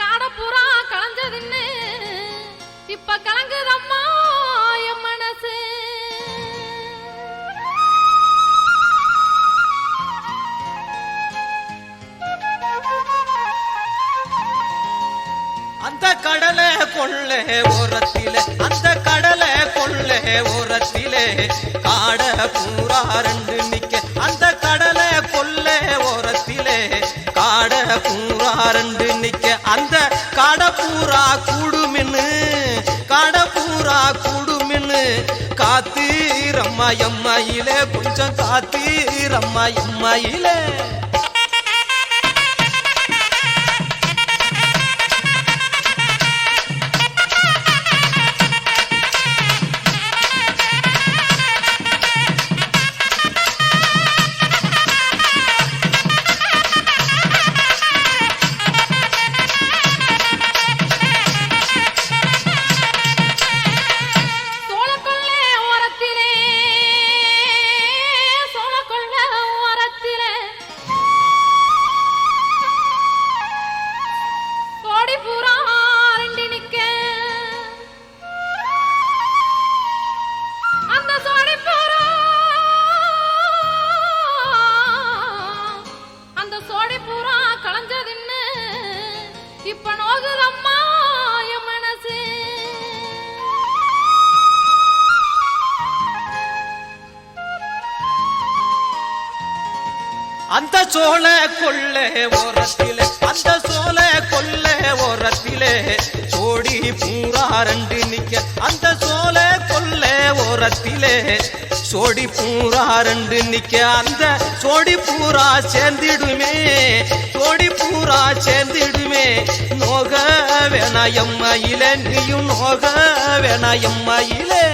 காட பூரா களைஞ்சதுன்னு இப்ப கலங்குதம்மா என் மனசு. அந்த கடலை கொள்ளே ஓரத்திலே அந்த கடலை கொள்ளே ஓரத்திலே காட பூரா ரெண்டு நிக்க. அந்த கடலை கொள்ளே ஓரத்திலே பூராரண்டு நிக்க. அந்த கடப்பூரா பூரா கூடுமின்னு கடப்பூரா பூரா கூடுமின்னு காத்தீரம்மா எம்மையிலே கொஞ்சம் காத்தீரம்மா எம்மையிலே. இப்ப நோகுதம்மா மனசு. அந்த சோழ கொள்ள ஓரத்திலே அந்த சோழ கொள்ள ஓரத்திலே கோடி பூரா ரெண்டு நிக்க. அந்த சோழ கொள்ள ஓரத்திலே சோடி பூரா ரெண்டு நிக்க அந்த சோடி பூரா சேர்ந்திடுமே சோடி பூரா சேர்ந்திடுமே. நோக வேணாயம்மையில நீயும் நோக வேணாயம்மையிலே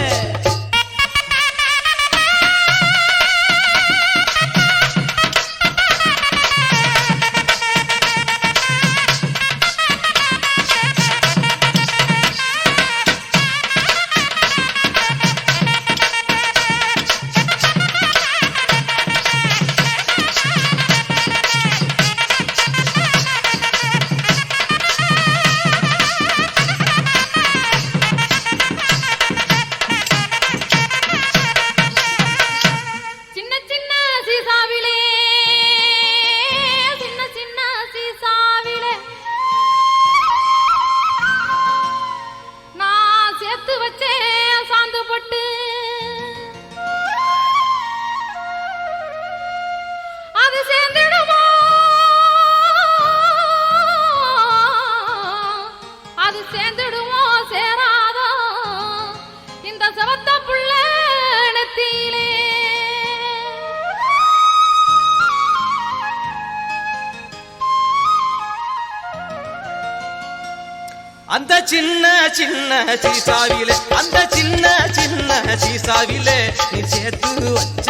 சேர்ந்துடுவோம் சேராதோ? இந்த சவத்த புள்ள நெத்தியிலே. அந்த சின்ன சின்ன சீசாவிலே அந்த சின்ன சின்ன சீசாவிலே நீ சேர்த்து வச்ச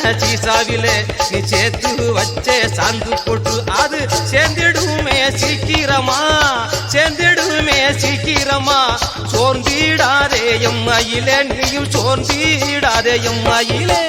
சின்ன சீசாவிலே நீ சேர்த்து வச்சே சாந்து போட்டு அது சேர்ந்திடுமே சீக்கிரமா சேர்ந்திடுமே சீக்கிரமா. சோர்ந்திடாதே எம்மையிலே நீயும் சோர்ந்திடாதே எம்மையிலே.